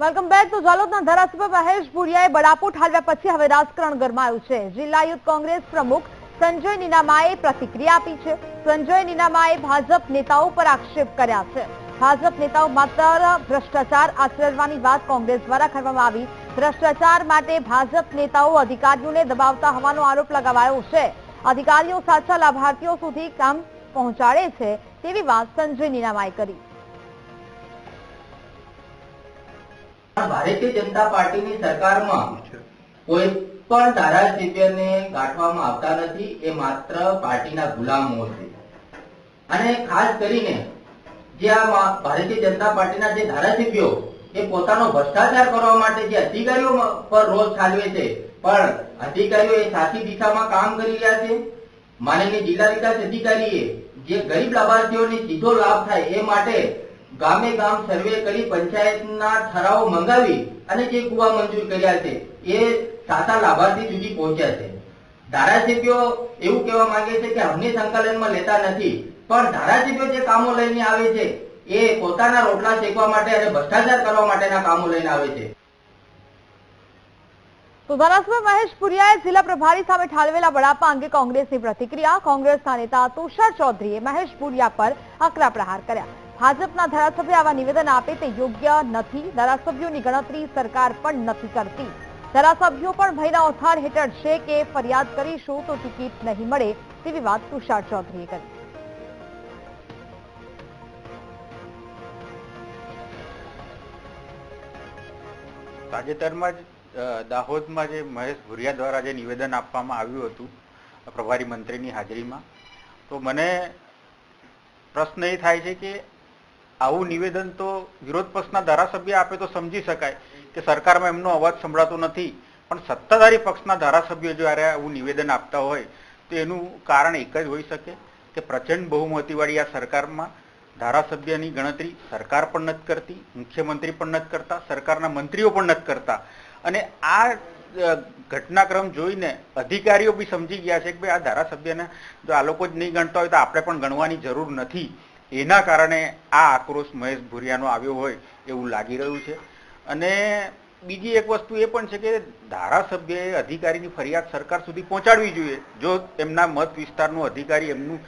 Welcome back તો ઝાલોદના ધારાસભ્ય મહેશ ભુરિયાએ બળાપો ઠાલવ્યા પછી હવે રાજકારણ ગરમાયું છે. જિલ્લા યુથ કોંગ્રેસ પ્રમુખ સંજય નીનામાએ પ્રતિક્રિયા આપી છે. સંજય નીનામાએ ભાજપ નેતાઓ પર આક્ષેપ કર્યા છે. ભાજપ નેતાઓ માત્ર ભ્રષ્ટાચાર આચરવાની વાત કોંગ્રેસ દ્વારા કરવામાં આવી. ભ્રષ્ટાચાર માટે ભાજપ નેતાઓ અધિકારીઓને દબાવતા હોવાનો આરોપ લગાવાયો છે. અધિકારીઓ સાચા લાભાર્થીઓ સુધી કામ પહોંચાડે છે તેવી વાત સંજય નીનામાએ કરી. ભારતીય જનતા પાર્ટીની સરકારમાં કોઈ પણ ધારાસભ્યને ગાંઠવામાં આવતા નથી, એ માત્ર પાર્ટીના ગુલામો છે. અને ખાસ કરીને જે આ ભારતીય જનતા પાર્ટીના જે ધારાસભ્યો, એ પોતાનો ભ્રષ્ટાચાર કરવા માટે જે અધિકારીઓ પર રોષ ઠાલવે છે, પણ અધિકારીઓ એ સાચી દિશામાં કામ કરી રહ્યા છે. માનનીય જિલ્લા વિકાસ અધિકારીએ જે ગરીબ લાભાર્થીઓને સીધો લાભ થાય એ માટે ગામે ગામ સર્વે કરી પંચાયતના ઠરાવ મંગાવી અને જે કુવા મંજૂર કર્યા છે, એ સાચા લાભાર્થી સુધી પહોંચ્યા છે. ધારાસભ્યો એવું કહેવા માંગે છે કે અમને સંકલનમાં લેતા નથી, પણ ધારાસભ્યો જે કામો લઈને આવે છે, એ પોતાના રોટલા શેકવા માટે અને ભ્રષ્ટાચાર કરવા માટેના કામો લઈને આવે છે. તો ધારાસભ્ય મહેશ પુરિયાએ જિલ્લા પ્રભારી સામે ઠાલવેલા વડાપા અંગે કોંગ્રેસની પ્રતિક્રિયા. કોંગ્રેસના નેતા તુષાર ચૌધરીએ મહેશ પુરિયા પર આકરા પ્રહાર કર્યા. ભાજપના ધારાસભ્ય આવા નિવેદન આપે તે યોગ્ય નથી. ધારાસભ્યોની ગણતરી સરકાર પણ નથી કરતી. ધારાસભ્યો પણ ભયના ઓથાર હેઠળ છે કે ફરિયાદ કરીશું તો ટિકિટ નહીં મળે તેવી વાત તુષાર ચૌધરીએ કરી. તાજેતરમાં જ દાહોદમાં જે મહેશ ભુરિયા દ્વારા જે નિવેદન આપવામાં આવ્યું હતું, પ્રભારી મંત્રીની હાજરીમાં, તો મને પ્રશ્ન એ થાય છે કે આવું નિવેદન તો વિરોધ પક્ષના ધારાસભ્ય આપે તો સમજી શકાય કે સરકારમાં એમનો અવાજ સંભળાતો નથી. પણ સત્તાધારી પક્ષના ધારાસભ્યો જ્યારે આવું નિવેદન આપતા હોય, તો એનું કારણ એક જ હોઈ શકે કે પ્રચંડ બહુમતીવાળી આ સરકારમાં ધારાસભ્યની ગણતરી સરકાર પણ નથી કરતી, મુખ્યમંત્રી પણ નથી કરતા, સરકારના મંત્રીઓ પણ નથી કરતા. અને આ ઘટનાક્રમ જોઈને અધિકારીઓ બી સમજી ગયા છે કે ભાઈ આ ધારાસભ્યને જો આ લોકો જ નહીં ગણતા હોય તો આપણે પણ ગણવાની જરૂર નથી. એના કારણે આ આક્રોશ મહેશ ભુરિયાનો આવ્યો હોય એવું લાગી રહ્યું છે. અને બીજી એક વસ્તુ એ પણ છે કે ધારાસભ્યએ અધિકારીની ફરિયાદ સરકાર સુધી પહોંચાડવી જોઈએ. જો એમના મત વિસ્તારનો અધિકારી એમનું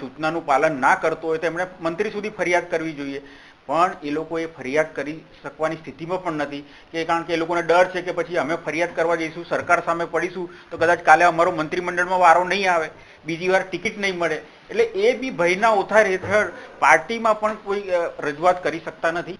સૂચનાનું પાલન ના કરતો હોય તો એમણે મંત્રી સુધી ફરિયાદ કરવી જોઈએ. પણ એ લોકો એ ફરિયાદ કરી શકવાની સ્થિતિમાં પણ નથી. કે કારણ કે એ લોકોને ડર છે કે પછી અમે ફરિયાદ કરવા જઈશું, સરકાર સામે પડીશું, તો કદાચ કાલે અમારો મંત્રીમંડળમાં વારો નહીં આવે. બીજી વાર ટિકિટ નહીં મળે. એટલે એ બી ભયના ઓથાર હેઠળ પાર્ટીમાં પણ કોઈ રજૂઆત કરી શકતા નથી.